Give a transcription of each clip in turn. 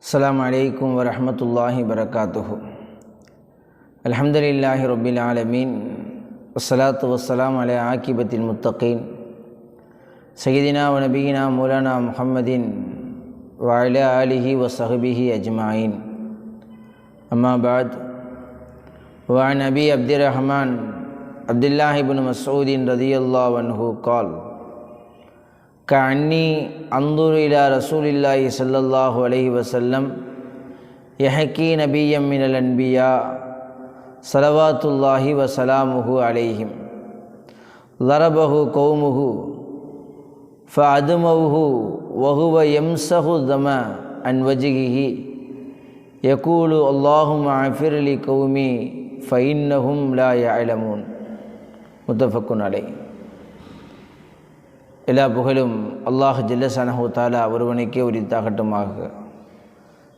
السلام علیکم ورحمۃ اللہ وبرکاتہ۔ الحمد للہ رب العالمین، والصلاة والسلام علی عاقبت المتقین۔ سیدنا و نبینا مولانا محمد وعلى آلہ وصحبہ اجمعین۔ اما بعد، وعن ابی عبد الرحمن عبد الله بن مسعود رضي الله عنه قال كأني أنظر إلى رسول الله صلى الله عليه وسلم يحكي نبيا من الأنبياء صلوات الله وسلامه عليهم ضربه قومه فأدموه وهو يمسح الدم عن وجهه يقول اللهم اغفر لقومي فإنهم لا يعلمون முத்தஃபக்குன் அலை எல்லா புகழும் அல்லாஹ் ஜில்லசனஹூ தாலா ஒருவனுக்கே உரித்தாகட்டுமாக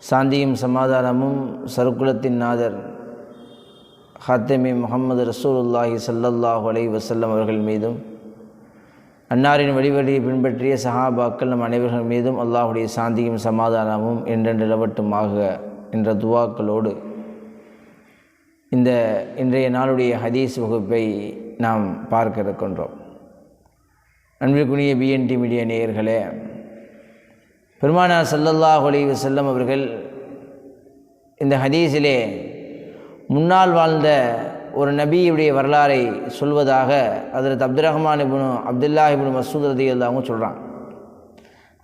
சாந்தியும் சமாதானமும் சருக்குலத்தின் நாதர் ஹாத்தமி முகமது ரசூலுல்லாஹி சல்லல்லாஹு அலை வசல்லம் அவர்கள் மீதும் அன்னாரின் வழிவழியை பின்பற்றிய சஹாபாக்கள் நம் அனைவர்கள் மீதும் அல்லாஹுடைய சாந்தியும் சமாதானமும் என்றென்று நிலவட்டுமாக என்ற துவாக்களோடு இந்த இன்றைய நாளுடைய ஹதீஸ் வகுப்பை நாம் பார்க்க இருக்கின்றோம் அன்பிற்குரிய பிஎன்டி மீடியா நேயர்களே பெருமானா சல்லல்லாஹ் அலைஹி வஸல்லம் அவர்கள் இந்த ஹதீஸிலே முன்னால் வாழ்ந்த ஒரு நபியுடைய வரலாறை சொல்வதாக அதில் அப்துல் ரஹ்மான் இபுனு அப்துல்லா இபின் மசூத் ரதி அல்லாவும் சொல்கிறான்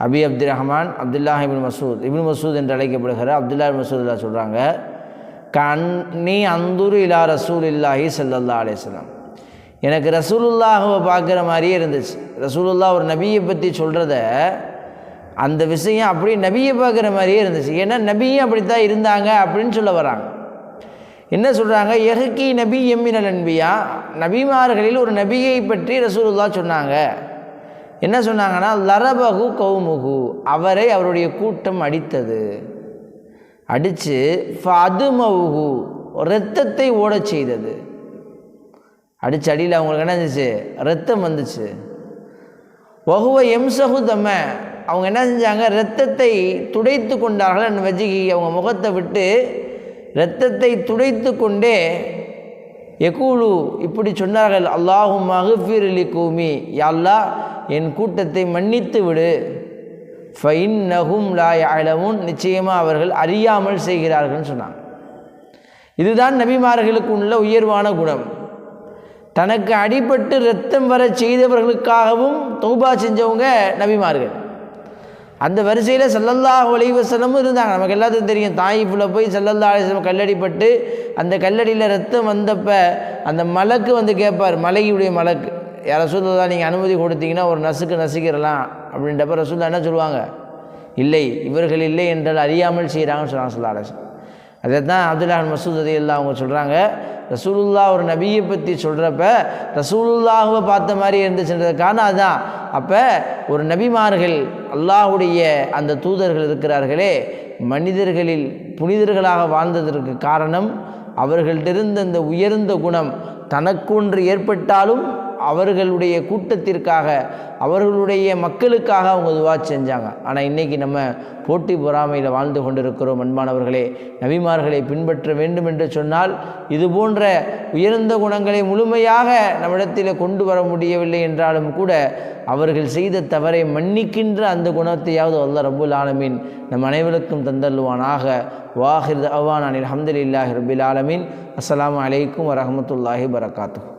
அபி Abdul Rahman Abdullah ibn Masood ibn Masood என்று அழைக்கப்படுகிற அப்துல்லா மசூத் அல்லா சொல்கிறாங்க கண்ணி அந்துரு இலா ரசூல் இல்லாஹி சல்லல்லா அலேஸ்லாம் எனக்கு ரசூலுல்லாஹவை பார்க்குற மாதிரியே இருந்துச்சு. ரசூலுல்லா ஒரு நபியை பற்றி சொல்கிறத அந்த விஷயம் அப்படியே நபியை பார்க்குற மாதிரியே இருந்துச்சு. ஏன்னா நபியும் அப்படித்தான் இருந்தாங்க அப்படின்னு சொல்ல வராங்க. என்ன சொல்கிறாங்க எஹக்கி நபி எம்மினல் நன்பியா நபிமார்களில் ஒரு நபியை பற்றி ரசூலுல்லா சொன்னாங்க. என்ன சொன்னாங்கன்னா லரபகு கௌமுகு அவரை அவருடைய கூட்டம் அடித்தது. அடித்து ஃபதுமவுகு ரத்தத்தை ஓடச் செய்தது. அடிச்சு அடியில் அவங்களுக்கு என்ன இருந்துச்சு? ரத்தம் வந்துச்சு. வகுவ எம்சகு தம்ம அவங்க என்ன செஞ்சாங்க? ரத்தத்தை துடைத்து கொண்டார்கள் அந்த வஜிகி அவங்க முகத்தை விட்டு இரத்தத்தை துடைத்து கொண்டே எகூலு இப்படி சொன்னார்கள் அல்லாஹும் மகஃபீர் அலி கூமி யாழ்லா என் கூட்டத்தை மன்னித்து விடு. ஃபைன் நகும் லாய் அழவும் நிச்சயமாக அவர்கள் அறியாமல் செய்கிறார்கள்னு சொன்னாங்க. இதுதான் நபிமார்களுக்கு உள்ள உயர்வான குணம். தனக்கு அடிபட்டு ரத்தம் வர செய்தவர்களுக்காகவும் தௌபா செஞ்சவங்க நபிமார்கள். அந்த வரிசையில் சல்லல்லாஹ் ஒலைவசனமும் இருந்தாங்க. நமக்கு எல்லாத்துக்கும் தெரியும். தாயிஃபில் போய் சல்லல்லா அலிஸ்லம் கல்லடிப்பட்டு அந்த கல்லடியில் ரத்தம் வந்தப்போ அந்த மலக்கு வந்து கேட்பார் மலையுடைய மலக்கு. யார் ரசூல்லா நீங்கள் அனுமதி கொடுத்தீங்கன்னா ஒரு நசுக்கு நசுக்கிறலாம். அப்படின்றப்ப ரசூல்லா என்ன சொல்லுவாங்க? இல்லை இவர்கள் இல்லை என்றால் அறியாமல் செய்கிறாங்கன்னு சொல்கிறாங்க சல்லா அலிஸ்லம் அதை தான் அப்துல்லா மசூத் அதி எல்லாம் அவங்க சொல்கிறாங்க ரசூலுல்லா ஒரு நபியை பற்றி சொல்கிறப்ப ரசூலுல்லாவை பார்த்த மாதிரி இருந்துச்சுன்றது காரணம் அதுதான் அப்போ ஒரு நபிமார்கள் அல்லாஹுடைய அந்த தூதர்கள் இருக்கிறார்களே மனிதர்களில் புனிதர்களாக வாழ்ந்ததற்கு காரணம் அவர்கள்டிருந்த அந்த உயர்ந்த குணம் தனக்கொன்று ஏற்பட்டாலும் அவர்களுடைய கூட்டத்திற்காக அவர்களுடைய மக்களுக்காக அவங்க துவா செஞ்சாங்க. ஆனால் இன்றைக்கி நம்ம போட்டி பொறாமையில் வாழ்ந்து கொண்டிருக்கிறோம் அன்பானவர்களே. நபிமார்களை பின்பற்ற வேண்டும் என்று சொன்னால் இது போன்ற உயர்ந்த குணங்களை முழுமையாக நம்மிடத்தில் கொண்டு வர முடியவில்லை என்றாலும் கூட அவர்கள் செய்த தவறை மன்னிக்கின்ற அந்த குணத்தையாவது அல்ல ரபுல் ஆலமீன் நம் அனைவருக்கும் தந்தல்வானாக வாஹிர் அவான் அனில் அஹமதுல்லாஹி ரபுல் ஆலமீன். அஸ்லாம் அலைக்கும் வரமத்துல்லாஹி வரகாத்து